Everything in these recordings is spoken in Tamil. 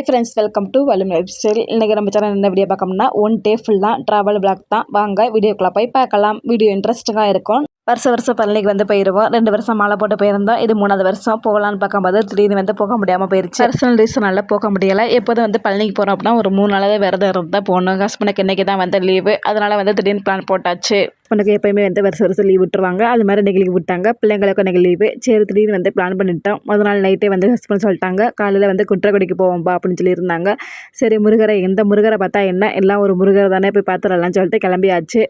hi friends welcome to Valimai life style இன்றைக்கி நம்ம சேனல் என்ன வீடியோ பார்க்கணும்னா ஒன் டே ஃபுல்லாக ட்ராவல் பிளாக் தான். வாங்க வீடியோக்குள்ளே போய் பார்க்கலாம். வீடியோ இன்ட்ரெஸ்டிங்காக இருக்கும். வருஷம் வருஷம் பழனிக்கு வந்து போயிடுவோம் ரெண்டு வருஷம் மாலை போட்டு போயிருந்தோம். இது மூணாவது வருஷம். போகலான்னு பார்க்கும்போது திடீர்னு வந்து போக முடியாமல் போயிருச்சு. பர்சனல் ரீசனால் போக முடியலை. எப்போதும் வந்து பழனிக்கு போகிறோம் அப்படின்னா ஒரு மூணு நாளாவே விரதம் இருந்தால் போகணும். ஹஸ்பண்டுக்கு இன்றைக்கி தான் வந்து லீவு அதனால் வந்து திடீர்னு பிளான் போட்டாச்சு. உனக்கு எப்பயுமே வந்து வருஷம் வருஷம் லீவ் விட்டுருவாங்க. அது மாதிரி இன்றைக்கி லீவ் விட்டாங்க. பிள்ளைங்களுக்கும் இன்றைக்கி லீவு சரி திடீர்னு வந்து பிளான் பண்ணிட்டோம். முதல் நாள் நைட்டே வந்து ஹஸ்பண்ட் சொல்லிட்டாங்க காலையில் வந்து குற்றக்குடிக்கு போவோம்பா அப்படின்னு சொல்லியிருந்தாங்க. சரி முருகரை எந்த முருகரை பார்த்தா என்ன? எல்லாம் ஒரு முருகரை தானே போய் பார்த்துடலாம்னு சொல்லிட்டு கிளம்பியாச்சு.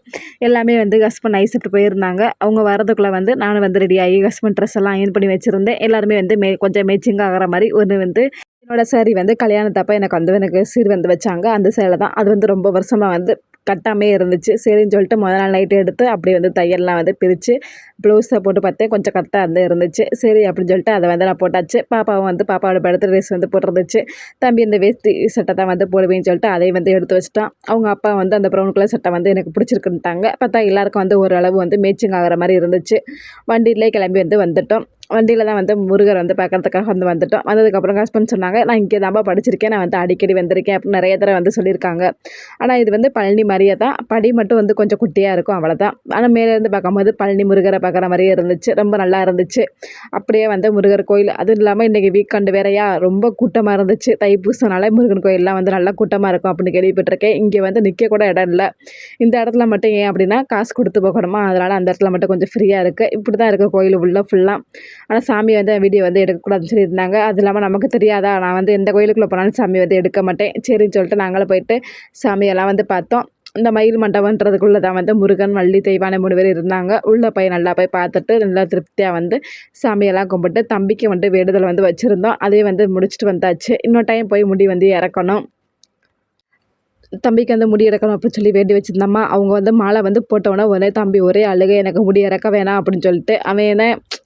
எல்லாமே வந்து ஹஸ்பண்ட் நைஸ் சாப்பிட்டு போயிருந்தாங்க. அவங்க வரதுக்குள்ளே வந்து நானும் வந்து ரெடியாகி ஹஸ்பண்ட் ட்ரெஸ் எல்லாம் அயன் பண்ணி வச்சுருந்தேன். எல்லாருமே வந்து மே கொஞ்சம் மேட்சிங் ஆகிற மாதிரி ஒன்று வந்து என்னோடய சாரி வந்து கல்யாணத்தப்போ எனக்கு வந்து எனக்கு சீர் வந்து வச்சாங்க. அந்த சேலை தான். அது வந்து ரொம்ப வருஷமாக வந்து கட்டாமே இருந்துச்சு. சரின்னு சொல்லிட்டு முதல் நாள் நைட்டு எடுத்து அப்படியே வந்து தையல்லாம் வந்து பிரித்து ப்ளவுஸை போட்டு பார்த்தேன். கொஞ்சம் கரெக்டாக வந்து இருந்துச்சு. சரி அப்படின்னு சொல்லிட்டு அதை வந்து நான் போட்டாச்சு. பாப்பாவும் வந்து பாப்பாவோட படுத்து ட்ரெஸ் வந்து போட்டுருந்துச்சு. தம்பி இந்த வேஷ்டி சட்டை தான் வந்து போடுவேன்னு சொல்லிட்டு அதையும் வந்து எடுத்து வச்சிட்டான். அவங்க அப்பா வந்து அந்த ப்ரௌன் கலர் சட்டை வந்து எனக்கு பிடிச்சிருக்குன்ட்டாங்க. பார்த்தா எல்லாருக்கும் வந்து ஓரளவு வந்து மேட்சிங் ஆகிற மாதிரி இருந்துச்சு. வண்டியிலே கிளம்பி வந்து வந்துட்டோம். வண்டியில் தான் வந்து முருகர் வந்து பார்க்கறதுக்காக வந்து வந்துட்டோம். வந்ததுக்கப்புறம் ஹஸ்பண்ட் சொன்னாங்க நான் இங்கே தான்ப்பா படிச்சிருக்கேன். நான் வந்து அடிக்கடி வந்திருக்கேன். அப்படின்னு நிறைய தடவை வந்து சொல்லியிருக்காங்க. ஆனால் இது வந்து பழனி மாதிரியே தான். படி மட்டும் வந்து கொஞ்சம் குட்டியாக இருக்கும் அவ்வளோதான் ஆனால் மேலேருந்து பார்க்கும்போது பழனி முருகரை பார்க்குற மாதிரியே இருந்துச்சு. ரொம்ப நல்லா இருந்துச்சு. அப்படியே வந்து முருகர் கோயில். அதுவும் இல்லாமல் இன்றைக்கி வீக்கெண்டு வேறையா ரொம்ப கூட்டமாக இருந்துச்சு. தைப்பூசனால முருகன் கோயிலெலாம் வந்து நல்லா கூட்டமாக இருக்கும் அப்படின்னு கேள்விப்பட்டிருக்கேன். இங்கே வந்து நிற்க கூட இடம் இல்லை. இந்த இடத்துல மட்டும் ஏன் அப்படின்னா காசு கொடுத்து போகணுமா? அதனால் அந்த இடத்துல மட்டும் கொஞ்சம் ஃப்ரீயாக இருக்குது இப்படி தான் இருக்குது கோயில் உள்ள ஃபுல்லாக ஆனால் சாமி வந்து வீடியோ வந்து எடுக்கக்கூடாதுன்னு சொல்லியிருந்தாங்க. அது இல்லாமல் நமக்கு தெரியாதா? நான் வந்து எந்த கோயிலுக்குள்ளே போனாலும் சாமி வந்து எடுக்க மாட்டேன். சரின்னு சொல்லிட்டு நாங்களும் போயிட்டு சாமியெல்லாம் வந்து பார்த்தோம். இந்த மயில் மண்டபன்றதுக்குள்ளே தான் வந்து முருகன் வள்ளி தெய்வானை மூணு பேர் இருந்தாங்க. உள்ளே போய் நல்லா போய் பார்த்துட்டு நல்லா திருப்தியாக வந்து சாமியெல்லாம் கும்பிட்டு தம்பிக்கு வந்து வேண்டுதல் வந்து வச்சுருந்தோம். அதே வந்து முடிச்சுட்டு வந்தாச்சு. இன்னொரு டைம் போய் முடி வந்து இறக்கணும். தம்பிக்கு வந்து முடி இறக்கணும் அப்படின்னு சொல்லி வேண்டி வச்சுருந்தம்மா அவங்க வந்து மாலை வந்து போட்டவொடனே உடனே தம்பி ஒரே அழுகை எனக்கு முடி இறக்க வேணாம் அப்படின்னு சொல்லிட்டு அவன் என்ன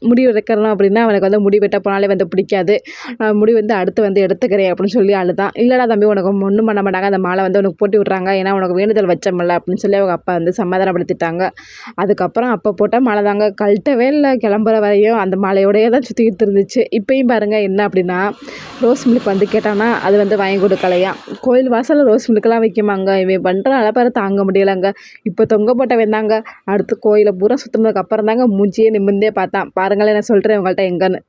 முடி இறக்கணும் அப்படின்னா அவனுக்கு வந்து முடி வெட்ட போனாலே வந்து பிடிக்காது. நான் முடி வந்து அடுத்து வந்து எடுத்துக்கிறேன் அப்படின்னு சொல்லி அழுதான். இல்லைடா தம்பி உனக்கு ஒன்றும் பண்ண மாட்டாங்க அந்த மாலை வந்து உனக்கு போட்டி விட்றாங்க ஏன்னா உனக்கு வேண்டுதல் வச்சமில்ல அப்படின்னு சொல்லி அவங்க அப்பா வந்து சமாதானப்படுத்திட்டாங்க. அதுக்கப்புறம் அப்போ போட்ட மாலை தாங்க கழட்டவே இல்லை கிளம்புற வரையும் அந்த மாலையோடையே தான் சுற்றிக்கிட்டு இருந்துச்சு. இப்பயும் பாருங்கள் என்ன அப்படின்னா ரோஸ் மில்க் வந்து கேட்டான்னா அது வந்து வாங்கி கொடுக்கலையா? கோயில் வாசலில் ரோஸ் மில்க்லாம் வைக்குமாங்க இவன் பண்ணுற அலப்பறை தாங்க முடியலைங்க. இப்போ தொங்க. போட்ட வந்தாங்க அடுத்து கோயிலை பூரா சுற்றுனதுக்கு அப்புறம் தாங்க மூஞ்சியே நிமிர்ந்தே பார்த்தான். பாருங்களேன் நான் சொல்கிறேன் உங்கள்கிட்ட எங்கன்னு.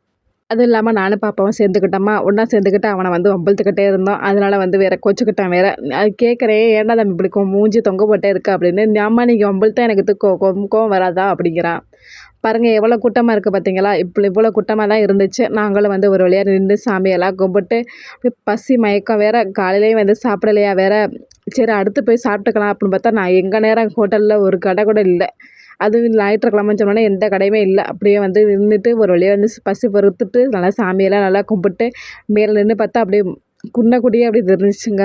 அதுவும் இல்லாமல் நானும் பாப்பாவும் சேர்ந்துக்கிட்டோமா ஒன்றா சேர்ந்துக்கிட்டு அவனை வந்து வம்பழுத்துக்கிட்டே இருந்தோம். அதனால் வந்து வேற கொச்சுக்கிட்டான் வேற. அது கேட்குறேன் ஏன்டா தம்பி இப்படி மூஞ்சி தொங்க போட்டே இருக்கா? அப்படின்னு. அம்மா நீங்கள் வம்பழுத்தா எனக்கு இது கோவம் வராதா? அப்படிங்கிறான் பாருங்கள் எவ்வளோ கூட்டமாக இருக்குது பார்த்தீங்களா இப்போ இவ்வளோ கூட்டமாக தான் இருந்துச்சு. நாங்களும் வந்து ஒரு வழியாக நின்று சாமியெல்லாம் கும்பிட்டு பசி மயக்கம் வேறு காலையிலேயும் வந்து சாப்பிடலையா வேறு. சரி அடுத்து போய் சாப்பிட்டுக்கலாம் அப்படின்னு பார்த்தா நான் எங்கள் நேரம் ஹோட்டலில் ஒரு கடை கூட இல்லை. அதுவும் ஞாயிற்றுக்கிழமைன்னு சொன்னோன்னே எந்த கடையுமே இல்லை. அப்படியே வந்து நின்றுட்டு ஒரு வழியாக வந்து பசி பொறுத்துட்டு நல்லா சாமியெல்லாம் நல்லா கும்பிட்டு மேலே நின்று பார்த்தா அப்படியே குன்னக்குடியே அப்படி இருந்துச்சுங்க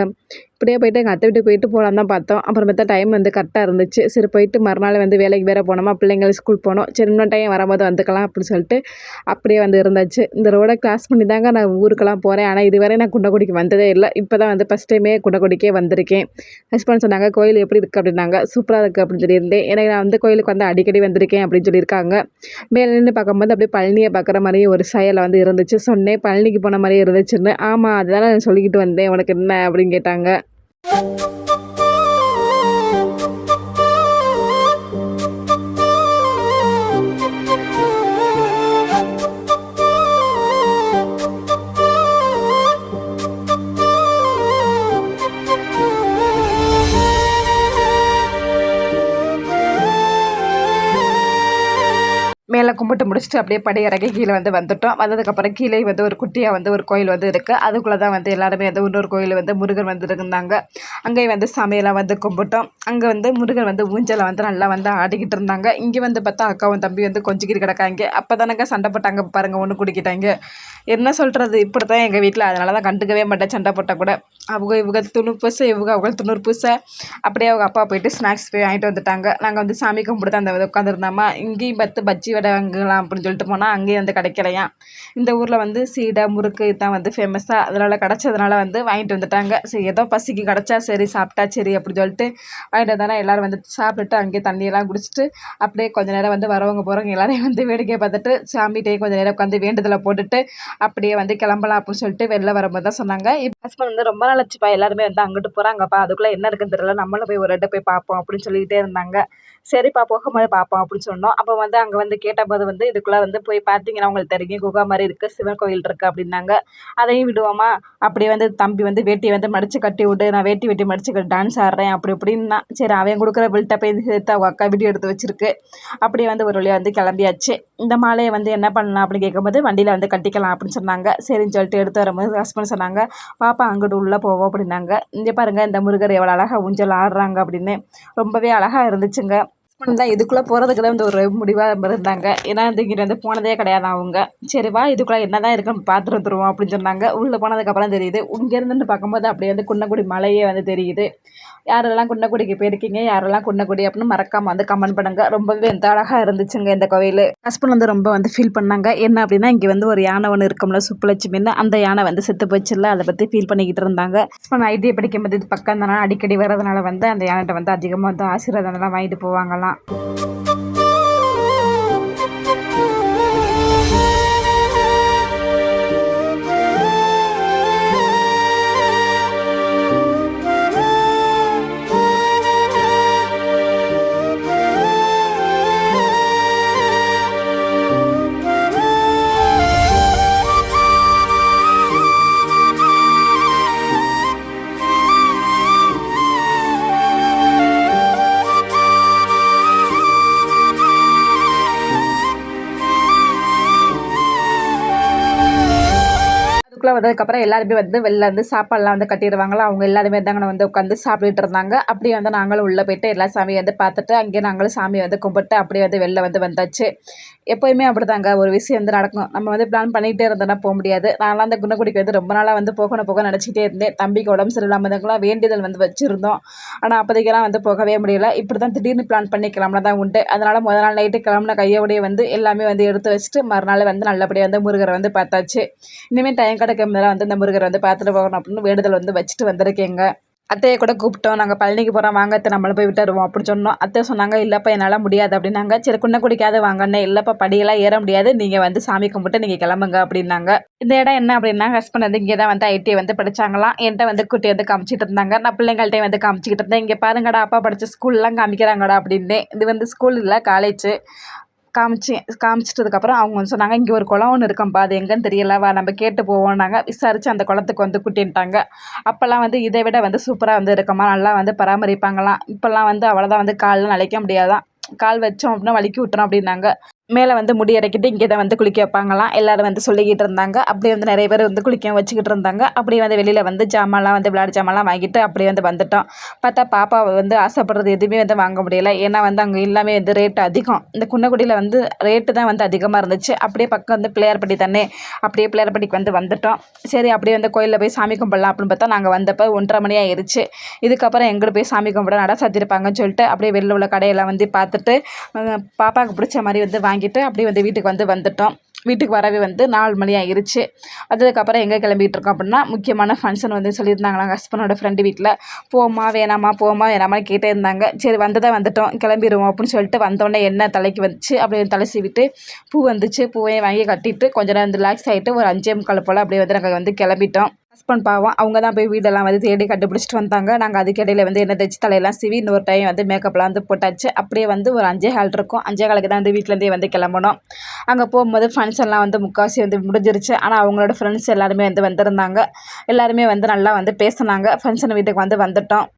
இப்படியே போயிட்டு எங்கள் அத்தை வீட்டுக்கு போயிட்டு போகலாம் தான் பார்த்தோம். அப்புறம் பார்த்தா டைம் வந்து கரெக்டாக இருந்துச்சு. சரி போயிட்டு மறுநாள் வந்து வேலைக்கு வேற போனோமா பிள்ளைங்களை ஸ்கூல் போனோம். சரி இன்னும் டைம் வரும்போது வந்துக்கலாம் அப்படின்னு சொல்லிட்டு அப்படியே வந்து இருந்தாச்சு. இந்த ரோடை கிராஸ் பண்ணி தாங்க நான் ஊருக்கெல்லாம் போகிறேன் ஆனால் இதுவரை நான் குண்டகுடிக்கு வந்ததே இல்லை. இப்போ தான் வந்து ஃபஸ்ட் டைமே குண்டகுடிக்கே வந்திருக்கேன். ஹஸ்பண்ட் சொன்னாங்க கோயில் எப்படி இருக்குது அப்படின்னாங்க. சூப்பராக இருக்குது அப்படின்னு சொல்லியிருந்தேன். எனக்கு நான் வந்து கோயிலுக்கு வந்து அடிக்கடி வந்திருக்கேன் அப்படின்னு சொல்லியிருக்காங்க. மேலே நின்று பார்க்கும்போது அப்படியே பழனியை பார்க்குற மாதிரியும் ஒரு செயலை வந்து இருந்துச்சு. சொன்னேன் பழனிக்கு போன மாதிரியே இருந்துச்சுன்னு. ஆமாம் அதுதான் நான் சொல்லிக்கிட்டு வந்தேன். உனக்கு என்ன? அப்படின்னு கேட்டாங்க. மேலே கும்பிட்டு முடிச்சுட்டு அப்படியே படையிறக்கி கீழே வந்து வந்துட்டோம். வந்ததுக்கப்புறம் கீழே வந்து ஒரு குட்டியாக வந்து ஒரு கோயில் வந்து இருக்குது அதுக்குள்ளே தான் வந்து எல்லாருமே வந்து இன்னொரு கோயில் வந்து முருகன் வந்து இருந்தாங்க. அங்கேயும் வந்து சமையலாக வந்து கும்பிட்டோம். அங்கே வந்து முருகன் வந்து ஊஞ்சலை வந்து நல்லா வந்து ஆடிக்கிட்டு இருந்தாங்க. இங்கே வந்து பார்த்தா அக்காவும் தம்பி வந்து கொஞ்சிக்கிட்டு கிடக்காங்க. அப்போ தானங்க சண்டை போட்டாங்க பாருங்கள் ஒன்று குடிக்கிட்டாங்க. என்ன சொல்கிறது இப்படி தான் எங்கள் வீட்டில் அதனால தான் கண்டுக்கவே மாட்டேன் சண்டை போட்டால் கூட. அவங்க இவங்க துணு பூசை இவங்க அவங்க துணூறு பூசை. அப்படியே அவங்க அப்பா போயிட்டு ஸ்நாக்ஸ் போய் வாங்கிட்டு வந்துட்டாங்க. நாங்கள் வந்து சாமி கும்பிட்டு அந்த உட்காந்துருந்தோமா இங்கேயும் பத்து பஜ்ஜி வடை வாங்கலாம் அப்படின்னு சொல்லிட்டு போனால் அங்கேயும் வந்து கிடைக்கலையாம். இந்த ஊரில் வந்து சீடை முறுக்கு இதுதான் வந்து ஃபேமஸாக அதனால் கிடச்சதுனால வந்து வாங்கிட்டு வந்துட்டாங்க. சரி ஏதோ பசிக்கு கிடச்சா சரி சாப்பிட்டா சரி அப்படின்னு சொல்லிட்டு வாங்கிட்டு வந்தானா எல்லோரும் வந்து சாப்பிட்டுட்டு அங்கேயே தண்ணியெல்லாம் குடிச்சிட்டு அப்படியே கொஞ்ச நேரம் வந்து வரவங்க போகிறவங்க எல்லோரையும் வந்து வேடிக்கை பார்த்துட்டு சாமிகிட்டே கொஞ்சம் நேரம் உட்காந்து வேண்டுதலை போட்டுட்டு அப்படியே வந்து கிளம்பலாம் அப்படின்னு சொல்லிட்டு வெளில வரும்போது தான் சொன்னாங்க. இப்போ ஹஸ்பண்ட் வந்து ரொம்ப நாள் ஆச்சுப்பா எல்லாருமே வந்து அங்கிட்டு போகிறாங்கப்பா அதுக்குள்ளே என்ன இருக்குன்னு தெரியல நம்மளும் போய் ஒரு இடத்த போய் பார்ப்போம் அப்படின்னு சொல்லிக்கிட்டே இருந்தாங்க. சரிப்பா போகும்போது பார்ப்போம் அப்படின்னு சொன்னோம். அப்போ வந்து அங்கே வந்து கேட்டபோது வந்து இதுக்குள்ளே வந்து போய் பார்த்தீங்கன்னா உங்களுக்கு தெரியும். குகா மாதிரி இருக்குது சிவன் கோயில் இருக்குது அப்படின்னாங்க. அதையும் விடுவோமா? அப்படியே வந்து தம்பி வந்து வேட்டியை வந்து மடித்து கட்டி விட்டு நான் வேட்டி வெட்டி மடித்து கட்டி டான்ஸ் ஆடுறேன் அப்படி இப்படின்னா. சரி அவன் கொடுக்குற பில்ட்டப்பை சேர்த்து அவங்க அக்கா வீடியோ எடுத்து வச்சிருக்கு. அப்படியே வந்து ஒரு வழியாக வந்து கிளம்பியாச்சு. இந்த மாலையை வந்து என்ன பண்ணலாம் அப்படின்னு கேட்கும்போது வண்டியில் வந்து கட்டிக்கலாம் அப்படின்னு சொன்னாங்க. சரின்னு சொல்லிட்டு எடுத்து வரும்போது ஹஸ்பண்ட் சொன்னாங்க பாப்பா அங்கிட்டு உள்ளே போவோம் அப்படின்னாங்க. இங்கே பாருங்கள் இந்த முருகர் எவ்வளோ அழகாக ஊஞ்சல் ஆடுறாங்க அப்படின்னு. ரொம்பவே அழகாக இருந்துச்சுங்க. ஹஸ்பண்ட் தான் இதுக்குள்ளே போகிறதுக்கு தான் இந்த ஒரு முடிவாக இருந்தாங்க. ஏன்னா இந்த இங்கே வந்து போனதே கிடையாது அவங்க. சரி வா இதுக்குள்ளே என்ன தான் இருக்குன்னு பார்த்துட்டு வந்துருவோம் அப்படின்னு சொன்னாங்க. உள்ளே போனதுக்கப்புறம் தெரியுது இங்கேருந்து பார்க்கும்போது அப்படியே வந்து குன்னக்குடி மலையே வந்து தெரியுது. யாரெல்லாம் குன்னக்குடிக்கு போயிருக்கீங்க யாரெல்லாம் குன்னக்குடி அப்படின்னு மறக்காமல் வந்து கமெண்ட் பண்ணுங்க. ரொம்பவே எந்த அழகாக இருந்துச்சுங்க இந்த கோவில். ஹஸ்பண்ட் வந்து ரொம்ப வந்து ஃபீல் பண்ணாங்க. என்ன அப்படின்னா இங்கே வந்து ஒரு யானை ஒன்று இருக்கும்ல சுப்புலட்சுமின்னு. அந்த யானை வந்து செத்து போச்சுல அதை பற்றி ஃபீல் பண்ணிக்கிட்டு இருந்தாங்க. ஹஸ்பண்ட் ஐடியா படிக்கும்போது இது பக்கம் தானே அடிக்கடி வர்றதுனால வந்து அந்த யானைகிட்ட வந்து அதிகமாக வந்து ஆசீர்வாதம்லாம் வாங்கிட்டு போவாங்களாம். அதுக்குள்ளே வந்ததுக்கப்புறம் எல்லாருமே வந்து வெளில வந்து சாப்பாடுலாம் வந்து கட்டிடுவாங்களா? அவங்க எல்லாருமே தாங்க வந்து உட்காந்து சாப்பிட்டுட்டு இருந்தாங்க. அப்படியே வந்து நாங்களும் உள்ளே போயிட்டு எல்லா சாமியை வந்து பார்த்துட்டு அங்கேயே நாங்களும் சாமியை வந்து கும்பிட்டு அப்படியே வந்து வெளில வந்து வந்தாச்சு. எப்போயுமே அப்படி தாங்க ஒரு விஷயம் வந்து நடக்கும். நம்ம வந்து பிளான் பண்ணிகிட்டே இருந்தோம்னா போக முடியாது. நான்லாம் அந்த குணக்குடிக்கு வந்து ரொம்ப நாளாக வந்து போகணும் போக நினச்சிக்கிட்டே இருந்தேன். தம்பிக்கு உடம்பு சரியில்லாமல் இருந்தவங்களாம் வேண்டியதல் வந்து வச்சுருந்தோம். ஆனால் அப்போதைக்கெல்லாம் வந்து போகவே முடியல. இப்படி தான் திடீர்னு பிளான் பண்ணி கிளம்புனா தான் உண்டு. அதனால் முதல் நாள் நைட்டு கிளம்புன கையோடையே வந்து எல்லாமே வந்து எடுத்து வச்சுட்டு மறுநாள் வந்து நல்லபடியாக வந்து முருகரை வந்து பார்த்தாச்சு. இனிமேல் டைம் கிடைக்கும் வந்து இந்த முருகரை வந்து பார்த்துட்டு போகணும் அப்படின்னு வேண்டுதல் வந்து வச்சுட்டு வந்திருக்கேங்க. அத்தையை கூட கூப்பிட்டோம். நாங்கள் பழனிக்கு போகிறோம் வாங்க அத்தை நம்மளை போய் விட்டுருவோம் அப்படின்னு சொன்னோம். அத்தை சொன்னாங்க இல்லைப்பா என்னால் முடியாது அப்படின்னாங்க. சரி குன்ன குடிக்காத வாங்கன்னே இல்லைப்பா படியெல்லாம் ஏற முடியாது. நீங்கள் வந்து சாமி கும்பிட்டு நீங்கள் கிளம்புங்க அப்படின்னாங்க. இந்த இடம் என்ன அப்படின்னா ஹஸ்பண்ட் வந்து இங்கே தான் வந்து ஐடிஐ வந்து படித்தாங்களாம் என்கிட்ட வந்து குட்டி வந்து காமிச்சிட்டு இருந்தாங்க. நான் பிள்ளைங்கள்ட்ட வந்து காமிச்சிக்கிட்டு இருந்தேன். இங்கே பாருங்கடா அப்பா படித்த ஸ்கூல்லாம் காமிக்கிறாங்கடா அப்படின்னு இது வந்து ஸ்கூல் இல்லை காலேஜ் காமிச்சு காமிச்சிட்டதுக்கப்புறம் அவங்க வந்து சொன்னாங்க இங்கே ஒரு குளம் ஒன்று இருக்கம்பா அது எங்கேன்னு தெரியல வா நம்ம கேட்டு போவோம்னாங்க. விசாரித்து அந்த குளத்துக்கு வந்து கூட்டின்ட்டாங்க அப்போல்லாம் வந்து இதை விட வந்து சூப்பராக வந்து இருக்கமா நல்லா வந்து பராமரிப்பாங்களாம். இப்போல்லாம் வந்து அவ்வளோதான் வந்து காலில் நலைக்க முடியாதான் கால் வச்சோம் அப்படின்னா வலிக்கி விட்டுறோம் அப்படின்னாங்க. மேலே வந்து முடி இறக்கிட்டு இங்கே தான் வந்து குளிக்க வைப்பாங்களாம். எல்லோரும் வந்து சொல்லிக்கிட்டு இருந்தாங்க. அப்படியே வந்து நிறைய பேர் வந்து குளிக்க வச்சுக்கிட்டு இருந்தாங்க. அப்படியே வந்து வெளியில் வந்து ஜாமான்லாம் வந்து விளையாடு ஜாமான்லாம் வாங்கிட்டு அப்படியே வந்து வந்துட்டோம். பார்த்தா பாப்பாவை வந்து ஆசைப்படுறது எதுவுமே வந்து வாங்க முடியலை. ஏன்னா வந்து அங்கே எல்லாமே வந்து ரேட்டு அதிகம். இந்த குன்னக்குடியில் வந்து ரேட்டு தான் வந்து அதிகமாக இருந்துச்சு. அப்படியே பக்கம் வந்து பிள்ளையார்பட்டி தானே. அப்படியே பிள்ளையார்பட்டிக்கு வந்து வந்துட்டோம். சரி அப்படியே வந்து கோயிலில் போய் சாமி கும்பிடலாம் அப்படின்னு பார்த்தா நாங்கள் வந்தப்போ ஒன்றரை மணி ஆயிடுச்சு இதுக்கப்புறம் எங்கிட்ட போய் சாமி கும்பிட நட சாத்திருப்பாங்கன்னு சொல்லிட்டு அப்படியே வெளில உள்ள கடையெல்லாம் வந்து பார்த்துட்டு பாப்பாவுக்கு பிடிச்ச மாதிரி வந்து வாங்கி வாங்கிட்டு அப்படியே வந்து வீட்டுக்கு வந்து வந்துட்டோம். வீட்டுக்கு வரவே வந்து நாலு மணி ஆகிருச்சு அதுக்கப்புறம் எங்கே கிளம்பிகிட்டு இருக்கோம் அப்படின்னா முக்கியமான ஃபங்க்ஷன் வந்து சொல்லியிருந்தாங்களா ஹஸ்பண்டோட ஃப்ரெண்டு வீட்டில் போமா வேணாமா போமா வேணாமா கேட்டே இருந்தாங்க. சரி வந்ததாக வந்துட்டோம். கிளம்பிடுவோம் அப்படின்னு சொல்லிட்டு வந்தோடனே எண்ணெய் தலைக்கு வந்துச்சு. அப்படியே தலை சீவிட்டு பூ வந்துச்சு. பூவையும் வாங்கி கட்டிட்டு கொஞ்ச நேரம் ரிலாக்ஸ் ஆகிட்டு ஒரு அஞ்சே முக்கால் போல் அப்படியே வந்து நாங்கள் வந்து கிளம்பிட்டோம். ஹஸ்பண்ட் பாவம் அவங்க தான் போய் வீடெல்லாம் வந்து தேடி கண்டுபிடிச்சிட்டு வந்தாங்க. நாங்கள் அதுக்கிடையில் வந்து என்ன தைச்சு தலையெல்லாம் சிவி இன்னொரு டைம் வந்து மேக்கப்லாம் வந்து போட்டாச்சு. அப்படியே வந்து ஒரு அஞ்சே ஹால் இருக்கும். அஞ்சே காலுக்கு தான் வந்து வீட்டிலேருந்தே வந்து கிளம்பணும். அங்கே போகும்போது ஃபங்க்ஷன்லாம் வந்து முக்கால்வாசி வந்து முடிஞ்சிருச்சு. ஆனால் அவங்களோட ஃப்ரெண்ட்ஸ் எல்லாருமே வந்து வந்திருந்தாங்க. எல்லாருமே வந்து நல்லா வந்து பேசினாங்க. ஃபங்க்ஷன் வீட்டுக்கு வந்து வந்துட்டோம்.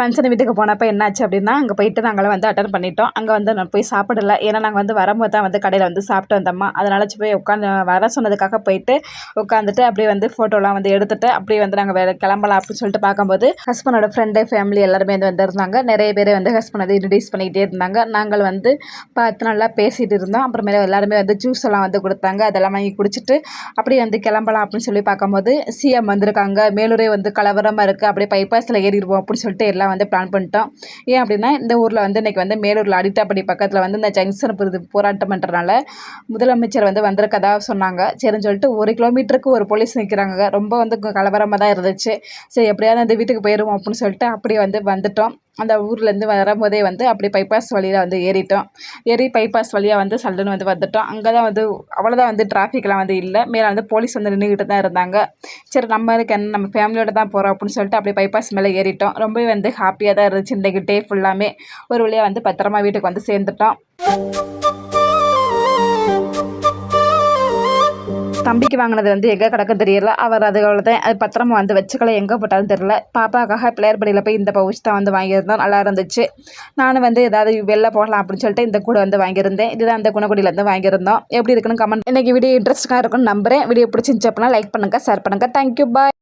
ஃபங்க்ஷன் வீட்டுக்கு போனப்போ என்னாச்சு அப்படின்னா அங்கே போயிட்டு நாங்களும் வந்து அட்டன் பண்ணிட்டோம். அங்கே வந்து நான் போய் சாப்பிடல. ஏன்னா நாங்கள் வந்து வரும்போது தான் வந்து கடையில் வந்து சாப்பிட்டு வந்தோம்மா அதனால் போய் உட்காந்து வர சொன்னதுக்காக போயிட்டு உட்காந்துட்டு அப்படியே வந்து ஃபோட்டோலாம் வந்து எடுத்துட்டு அப்படியே வந்து நாங்கள் வேறு கிளம்பலாம் அப்படின்னு சொல்லிட்டு பார்க்கும்போது ஹஸ்பண்டோட ஃப்ரெண்டு ஃபேமிலி எல்லாருமே வந்து வந்திருந்தாங்க. நிறைய பேர் வந்து ஹஸ்பண்ட் வந்து இன்ட்ரடியூஸ் பண்ணிக்கிட்டே இருந்தாங்க. நாங்கள் வந்து பார்த்து நல்லா பேசிகிட்டு இருந்தோம். அப்புறமேல எல்லாருமே வந்து ஜூஸ் எல்லாம் வந்து கொடுத்தாங்க. அதெல்லாம் வாங்கி குடிச்சிட்டு அப்படியே வந்து கிளம்பலாம் அப்படின்னு சொல்லி பார்க்கும்போது சிஎம் வந்திருக்காங்க. மேலூரே வந்து கலவரமாக இருக்குது அப்படியே பைபாஸில் ஏறிடுவோம் அப்படின்னு சொல்லிட்டு எல்லாம் வந்து பிளான் பண்ணிட்டோம். ஏன் அப்படின்னா இந்த ஊரில் வந்து இன்றைக்கி வந்து மேலூரில் அடிட்டாப்படி பக்கத்தில் வந்து இந்த ஜங்ஷன் புரிது போராட்டம் பண்ணுறனால முதலமைச்சர் வந்து வந்திருக்கதா சொன்னாங்க. சரின்னு சொல்லிட்டு ஒரு கிலோமீட்டருக்கு ஒரு போலீஸ் நிற்கிறாங்க ரொம்ப வந்து கலவரமாக தான் இருந்துச்சு. சரி எப்படியாவது அந்த வீட்டுக்கு போயிடுவோம் அப்படின்னு சொல்லிட்டு அப்படியே வந்து வந்துட்டோம். அந்த ஊர்லேருந்து வரும்போதே வந்து அப்படியே பைபாஸ் வழியில் வந்து ஏறிட்டோம். ஏறி பைபாஸ் வழியாக வந்து சல்லுன்னு வந்து வந்துட்டோம். அங்கே தான் வந்து அவ்வளோதான் வந்து டிராஃபிக்லாம் வந்து இல்லை. மேலே வந்து போலீஸ் வந்து நின்றுக்கிட்டு தான் இருந்தாங்க. சரி நம்ம இருக்க என்ன நம்ம ஃபேமிலியோடு தான் போகிறோம் அப்படின்னு சொல்லிட்டு அப்படியே பைபாஸ் மேலே ஏறிட்டோம். ரொம்பவே வந்து ஹாப்பியாக தான் இருந்துச்சு இன்றைக்கு டே ஃபுல்லாமே ஒரு வழியாக வந்து பத்திரமா வீட்டுக்கு வந்து சேர்ந்துட்டோம். தம்பிக்கு வாங்கினது வந்து எங்கே கிடக்கும் தெரியல. அவர் அது தான் அது பத்திரமா வந்து வச்சுக்கல. எங்கே போட்டாலும் தெரியல. பாப்பாக்காக பிள்ளையார்படியில் போய் இந்த பவுச் தான் வந்து வாங்கியிருந்தோம். நல்லா இருந்துச்சு. நானும் வந்து ஏதாவது வெளில போகலாம் அப்படின்னு சொல்லிட்டு இந்த கூட வந்து வாங்கியிருந்தேன். இதுதான் அந்த குணக்குடியிலேருந்து வாங்கியிருந்தோம். எப்படி இருக்குன்னு கமெண்ட் இன்றைக்கி வீடியோ இன்ட்ரெஸ்ட்டாக இருக்கும்னு நம்புறேன். வீடியோ பிடிச்சிருந்துச்சு அப்படின்னா லைக் பண்ணுங்கள் ஷேர் பண்ணுங்கள் தேங்க்யூ பாய்